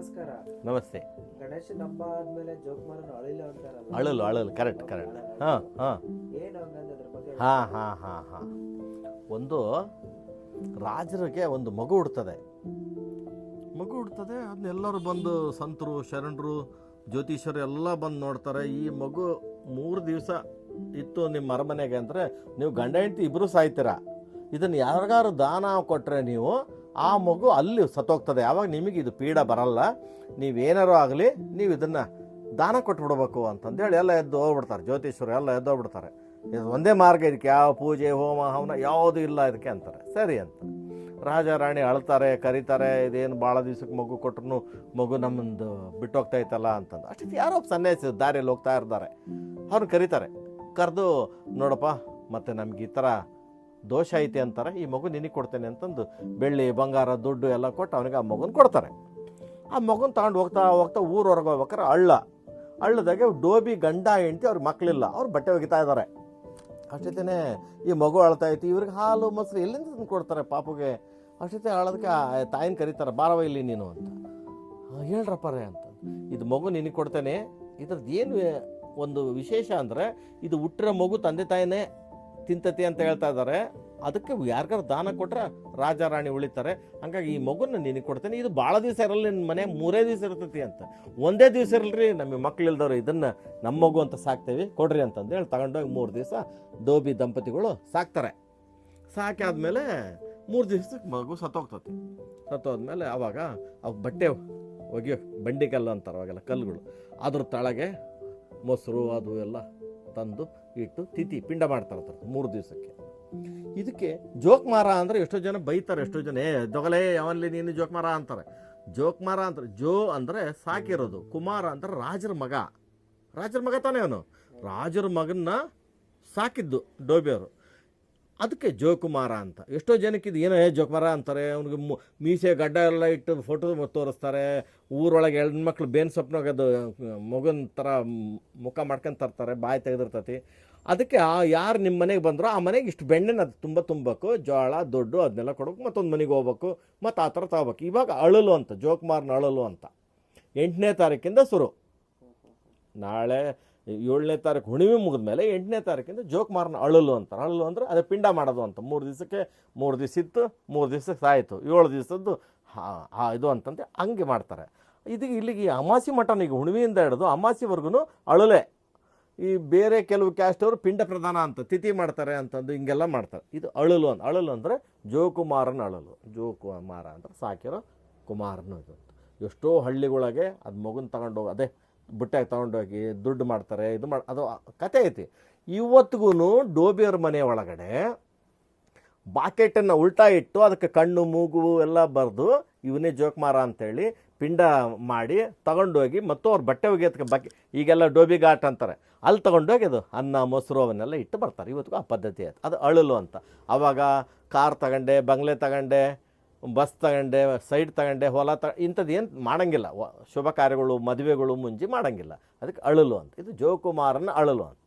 ನಮಸ್ಕಾರ. ನಮಸ್ತೆ. ಗಣೇಶನ ಹಬ್ಬ ಆದ್ಮೇಲೆ ಜೋಕುಮಾರನ ಅಳಿಲ್ಲ ಅಂತಾರಲ್ಲ. ಅಳಲು ಅಳಲು ಕರೆಕ್ಟ್ ಕರೆಕ್ಟ್ ಹಾಂ ಹಾಂ. ಏನು ಹಂಗಂದ್ರೆ ಅದ್ರ ಬಗ್ಗೆ ಹಾಂ ಹಾಂ ಹಾಂ ಹಾಂ. ಒಂದು ರಾಜರಿಗೆ ಒಂದು ಮಗು ಹುಡ್ತದೆ. ಮಗು ಹುಡ್ತದೆ ಅದನ್ನೆಲ್ಲರೂ ಬಂದು ಸಂತರು ಶರಣರು ಜ್ಯೋತಿಷರು ಎಲ್ಲ ಬಂದು ನೋಡ್ತಾರೆ. ಈ ಮಗು ಮೂರು ದಿವಸ ಇತ್ತು ನಿಮ್ಮ ಅರಮನೆಗೆ ಅಂದರೆ ನೀವು ಗಂಡ ಹೆಂಡತಿ ಇಬ್ಬರು ಸಾಯ್ತೀರ? ಇದನ್ನು ಯಾರಿಗಾರು ದಾನ ಕೊಟ್ಟರೆ ನೀವು ಆ ಮಗು ಅಲ್ಲಿ ಸತ್ತೋಗ್ತದೆ. ಆವಾಗ ನಿಮಗೆ ಇದು ಪೀಡ ಬರಲ್ಲ, ನೀವೇನಾರು ಆಗಲಿ ನೀವು ಇದನ್ನು ದಾನ ಕೊಟ್ಬಿಡ್ಬೇಕು ಅಂತಂದೇಳಿ ಎಲ್ಲ ಎದ್ದು ಹೋಗ್ಬಿಡ್ತಾರೆ. ಜ್ಯೋತಿಷರು ಎಲ್ಲ ಎದ್ದು ಹೋಗ್ಬಿಡ್ತಾರೆ. ಇದು ಒಂದೇ ಮಾರ್ಗ ಇದಕ್ಕೆ, ಯಾವ ಪೂಜೆ, ಹೋಮ, ಹವನ ಯಾವುದೂ ಇಲ್ಲ ಇದಕ್ಕೆ ಅಂತಾರೆ. ಸರಿ ಅಂತ. ರಾಜ ರಾಣಿ ಅಳ್ತಾರೆ, ಕರೀತಾರೆ, ಇದೇನು ಭಾಳ ದಿವ್ಸಕ್ಕೆ ಮಗು ಕೊಟ್ರು ಮಗು ನಮ್ಮದು ಬಿಟ್ಟೋಗ್ತಾ ಇತ್ತಲ್ಲ ಅಂತಂದು. ಅಷ್ಟು ಯಾರೋ ಸನ್ಯಾಸಿ ದಾರಿಯಲ್ಲಿ ಹೋಗ್ತಾ ಇರ್ತಾರೆ. ಅವ್ರನ್ನ ಕರೀತಾರೆ. ಕರೆದು ನೋಡಪ್ಪ, ಮತ್ತು ನಮ್ಗೆ ಈ ಥರ ದೋಷ ಐತೆ ಅಂತಾರೆ ಈ ಮಗು ನಿನಗೆ ಕೊಡ್ತೇನೆ ಅಂತಂದು ಬೆಳ್ಳಿ ಬಂಗಾರ ದುಡ್ಡು ಎಲ್ಲ ಕೊಟ್ಟು ಅವನಿಗೆ ಆ ಮಗುನ ಕೊಡ್ತಾರೆ. ಆ ಮಗುನ ತಗೊಂಡು ಹೋಗ್ತಾ ಹೋಗ್ತಾ ಊರೊರಗೆ ಹೋಗ್ಬೇಕಾರೆ ಅಳ್ಳ. ಅಳ್ಳದಾಗೆ ಡೋಬಿ ಗಂಡ ಹೆಂಡತಿ ಅವ್ರಿಗೆ ಮಕ್ಕಳಿಲ್ಲ ಅವ್ರು ಬಟ್ಟೆ ಒಗಿತಾ ಇದ್ದಾರೆ ಅಷ್ಟೇ ಈ ಮಗು ಅಳ್ತಾ ಐತಿ ಇವ್ರಿಗೆ ಹಾಲು ಮೊಸರು ಎಲ್ಲಿಂದ ಕೊಡ್ತಾರೆ ಪಾಪುಗೆ? ಅಷ್ಟೇ ಅಳೋದಕ್ಕೆ ತಾಯಿನ ಕರೀತಾರೆ ಬಾರವ ಇಲ್ಲಿ ನೀನು ಅಂತ. "ಆ, ಹೇಳ್ರಪ್ಪ ರೇ ಅಂತ. ಇದು ಮಗು ನಿನಗೆ ಕೊಡ್ತೇನೆ ಇದ್ರದ್ದು ಏನು ಒಂದು ವಿಶೇಷ ಅಂದರೆ ಇದು ಹುಟ್ಟಿರೋ ಮಗು ತಂದೆ ತಾಯಿನೇ ತಿಂತತಿ ಅಂತ ಹೇಳ್ತಾ ಇದ್ದಾರೆ. ಅದಕ್ಕೆ ಯಾರಿಗಾರು ದಾನ ಕೊಟ್ರೆ ರಾಜ ರಾಣಿ ಉಳಿತಾರೆ. ಹಂಗಾಗಿ ಈ ಮಗುನ ನಿನಗೆ ಕೊಡ್ತೇನೆ. ಇದು ಭಾಳ ದಿವಸ ಇರಲ್ಲ ನಿನ್ನ ಮನೆ ಮೂರೇ ದಿವಸ ಇರ್ತೈತಿ ಅಂತ. ಒಂದೇ ದಿವಸ ಇರಲ್ರಿ ನಮಗೆ ಮಕ್ಳು ಇಲ್ದವ್ರು ಇದನ್ನು ನಮ್ಮ ಮಗು ಅಂತ ಸಾಕ್ತೇವೆ. ಕೊಡ್ರಿ ಅಂತಂದು ಹೇಳಿ ತಗೊಂಡೋಗಿ ಮೂರು ದಿವಸ ದೋಬಿ ದಂಪತಿಗಳು ಸಾಕ್ತಾರೆ. ಸಾಕಿ ಆದಮೇಲೆ ಮೂರು ದಿವ್ಸಕ್ಕೆ ಮಗು ಸತ್ತೋಗ್ತತಿ. ಸತ್ತೋದ್ಮೇಲೆ ಆವಾಗ ಅವು ಬಟ್ಟೆ ಒಗೆಯೋ ಬಂಡಿ ಕಲ್ಲು ಅಂತಾರೆ ಅವಾಗೆಲ್ಲ ಕಲ್ಲುಗಳು. ಅದ್ರ ತಳಗೆ ಮೊಸರು ಅದು ಎಲ್ಲ ತಂದು ಇಟ್ಟು ತಿಥಿ ಪಿಂಡ ಮಾಡ್ತಾರೆ ಅದ್ರ ಮೂರು ದಿವಸಕ್ಕೆ. ಇದಕ್ಕೆ ಜೋಕ್ಮಾರ ಅಂದರೆ ಎಷ್ಟೋ ಜನ ಬೈತಾರೆ ಎಷ್ಟೋ ಜನ ಏ ದೊಗಲೇ ಯಾವಲ್ಲಿ ನೀನು ಜೋಕ್ಮಾರ ಅಂತಾರೆ. ಜೋಕ್ಮಾರ ಅಂತಾರೆ ಜೋ ಅಂದರೆ ಸಾಕಿರೋದು ಕುಮಾರ ಅಂದ್ರೆ ರಾಜರ ಮಗ. ರಾಜರ ಮಗ ತಾನೇ ಅವನು. ರಾಜರ ಮಗನ್ನ ಸಾಕಿದ್ದು ಡೋಬಿಯವರು ಅದಕ್ಕೆ ಜೋಕುಮಾರ ಅಂತ. ಎಷ್ಟೋ ಜನಕ್ಕೆ ಇದು ಏನೋ ಜೋಕುಮಾರ ಅಂತಾರೆ, ಅವ್ನಿಗೆ ಮೀಸೆ ಗಡ್ಡ ಎಲ್ಲ ಇಟ್ಟು ಫೋಟೋ ತೋರಿಸ್ತಾರೆ, ಊರೊಳಗೆ ಹೆಣ್ಮಕ್ಳು ಬೇನ್ ಸೊಪ್ಪನಾಗ ಅದು ಮಗನ ಥರ ಮುಖ ಮಾಡ್ಕೊಂಡು ತರ್ತಾರೆ, ಬಾಯಿ ತೆಗೆದಿರ್ತತಿ. ಅದಕ್ಕೆ ಆ ಯಾರು ನಿಮ್ಮ ಮನೆಗೆ ಬಂದರೋ ಆ ಮನೆಗೆ ಇಷ್ಟು ಬೆಣ್ಣೆನ ಅದು ತುಂಬ ತುಂಬಬೇಕು ಜೋಳ, ದೊಡ್ಡು ಅದನ್ನೆಲ್ಲ ಕೊಡಬೇಕು, ಮತ್ತೊಂದು ಮನೆಗೆ ಹೋಗ್ಬೇಕು, ಮತ್ತು ಆ ಥರ ತಗೋಬೇಕು. ಇವಾಗ ಅಳಲು ಅಂತ, ಜೋಕುಮಾರ್ನ ಅಳಲು ಅಂತ. ಎಂಟನೇ ತಾರೀಕಿಂದ ಶುರು. ನಾಳೆ ಏಳನೇ ತಾರೀಕು ಹುಣಿಮೆ ಮುಗಿದ ಮೇಲೆ ಎಂಟನೇ ತಾರೀಕಿಂದ ಜೋಕುಮಾರನ ಅಳಲು ಅಂತಾರೆ. ಅಳಲು ಅಂದರೆ ಅದೇ ಪಿಂಡ ಮಾಡೋದು ಅಂತ. ಮೂರು ದಿವಸಕ್ಕೆ ಮೂರು ದಿವಸ ಇತ್ತು, ಮೂರು ದಿವಸಕ್ಕೆ ಸಾಯಿತು. ಏಳು ದಿವಸದ್ದು ಹಾ ಇದು ಅಂತಂದು ಹಂಗೆ ಮಾಡ್ತಾರೆ. ಇದು ಇಲ್ಲಿಗೆ ಈ ಅಮಾಸಿ ಮಠನ ಈಗ ಹುಣಿಮೆಯಿಂದ ಹಿಡಿದು ಅಮಾಸಿವರೆಗೂ ಅಳಲೆ. ಈ ಬೇರೆ ಕೆಲವು ಕ್ಯಾಸ್ಟ್ ಅವರು ಪಿಂಡ ಪ್ರಧಾನ ಅಂತ, ತಿಥಿ ಮಾಡ್ತಾರೆ ಅಂತಂದು ಹಿಂಗೆಲ್ಲ ಮಾಡ್ತಾರೆ. ಇದು ಅಳಲು ಅಂತ. ಅಳಲು ಅಂದರೆ ಜೋಕುಮಾರನ ಅಳಲು. ಜೋಕುಮಾರ ಅಂದರೆ ಸಾಕಿರೋ ಕುಮಾರನ ಇದು ಎಷ್ಟೋ ಹಳ್ಳಿಗಳಿಗೆ ಅದು ಮಗುನ ತಗೊಂಡೋಗಿ ಅದೇ ಬುಟ್ಟಾಗಿ ತೊಗೊಂಡೋಗಿ ದುಡ್ಡು ಮಾಡ್ತಾರೆ, ಇದು ಮಾಡಿ, ಅದು ಕತೆ ಐತಿ. ಇವತ್ತಿಗೂ ಡೋಬಿಯವ್ರ ಮನೆ ಒಳಗಡೆ ಬಾಕೆಟನ್ನು ಉಲ್ಟಾ ಇಟ್ಟು ಅದಕ್ಕೆ ಕಣ್ಣು, ಮೂಗು ಎಲ್ಲ ಬರೆದು ಇವನೇ ಜೋಕ್ಮಾರ ಅಂತೇಳಿ ಪಿಂಡ ಮಾಡಿ ತಗೊಂಡೋಗಿ ಮತ್ತು ಅವ್ರು ಬಟ್ಟೆ ಒಗೆಯೋದಕ್ಕೆ ಬಾಕಿ, ಈಗೆಲ್ಲ ಡೋಬಿ ಘಾಟ್ ಅಂತಾರೆ. ಅಲ್ಲಿ ತಗೊಂಡೋಗಿ ಅದು ಅನ್ನ, ಮೊಸರು ಅವನ್ನೆಲ್ಲ ಇಟ್ಟು ಬರ್ತಾರೆ. ಇವತ್ತಿಗೂ ಆ ಪದ್ಧತಿ ಆಯ್ತು ಅದು ಅಳಲು ಅಂತ. ಆವಾಗ ಕಾರ್ ತಗೊಂಡೆ, ಬಂಗ್ಲೆ ತಗೊಂಡೆ ಬಸ್ ತಗೊಂಡೆ, ಸೈಡ್ ತಗೊಂಡೆ, ಹೊಲ ತ, ಇಂಥದ್ದು ಏನು ಮಾಡೋಂಗಿಲ್ಲ. ಶುಭ ಕಾರ್ಯಗಳು, ಮದುವೆಗಳು ಮುಂಜಿ ಮಾಡೋಂಗಿಲ್ಲ. ಅದಕ್ಕೆ ಅಳಲು ಅಂತ. ಇದು ಜೋಕುಮಾರನ ಅಳಲು ಅಂತ.